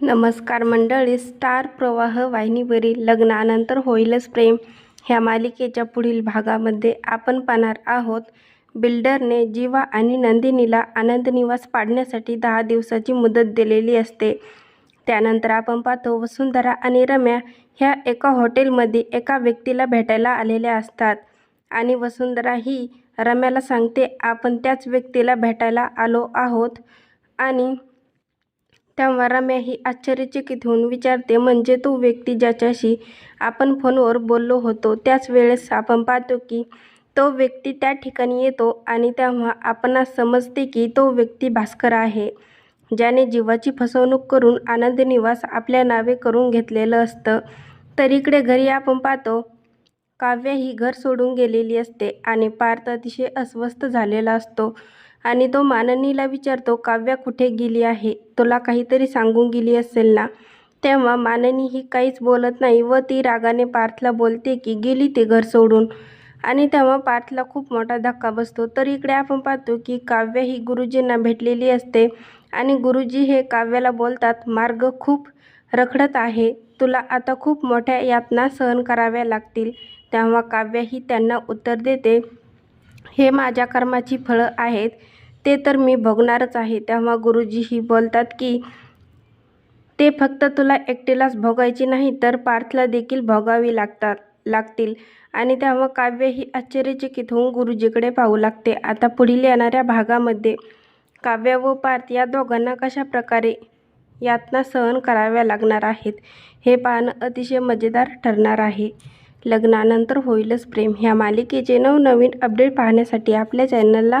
नमस्कार मंडळी. स्टार प्रवाह वाहिनीवरील लग्नानंतर होईलच प्रेम. ह्या मालिकेच्या पुढील भागामध्ये आपण पाहणार आहोत बिल्डरने जीवा आणि नंदिनीला आनंद निवास पाडण्यासाठी दहा दिवसाची मुदत दिलेली असते. त्यानंतर आपण पाहतो वसुंधरा आणि रम्या ह्या एका हॉटेलमध्ये एका व्यक्तीला भेटायला आलेल्या असतात आणि वसुंधरा ही रम्याला सांगते आपण त्याच व्यक्तीला भेटायला आलो आहोत आणि तेव्हा रम्याही आश्चर्यचकित होऊन विचारते म्हणजे तो व्यक्ती ज्याच्याशी आपण फोनवर बोललो होतो त्याच वेळेस आपण पाहतो की तो व्यक्ती त्या ठिकाणी येतो आणि तेव्हा आपणास समजते की तो व्यक्ती भास्कर आहे ज्याने जीवाची फसवणूक करून आनंद निवास आपल्या नावे करून घेतलेलं असतं. तर इकडे घरी आपण पाहतो काव्य ही घर सोडून गेलेली असते आणि पार्थ अतिशय अस्वस्थ झालेला असतो. आणि तो माननीला विचारतो काव्या कुठे गेली आहे? तुला काहीतरी सांगून गेली असेल ना? तेव्हा माननी ही काहीच बोलत नाही व ती रागाने पार्थला बोलते की गेली ते घर सोडून. आणि तेव्हा पार्थला खूप मोठा धक्का बसतो. तर इकडे आपण पाहतो की काव्य ही गुरुजींना भेटलेली असते. आणि गुरुजी हे काव्याला बोलतात मार्ग खूप रखडत आहे. तुला आता खूप मोठ्या यातना सहन कराव्या लागतील. तेव्हा काव्य ही त्यांना उत्तर देते हे माझ्या कर्माची फळं आहेत. ते तर मी भोगणारच आहे. तेव्हा गुरुजीही बोलतात की ते फक्त तुला एकटीलाच भोगायची नाही तर पार्थला देखील भोगावी लागतात लागतील. आणि तेव्हा काव्य ही आश्चर्यचकित होऊन गुरुजीकडे पाहू लागते. आता पुढील येणाऱ्या भागामध्ये काव्य व पार्थ या दोघांना कशा प्रकारे यातना सहन कराव्या लागणार आहेत हे पाहणं अतिशय मजेदार ठरणार आहे. लग्नानंतर होईलच प्रेम. ह्या मालिकेचे नवनवीन अपडेट पाहण्यासाठी आपल्या चॅनलला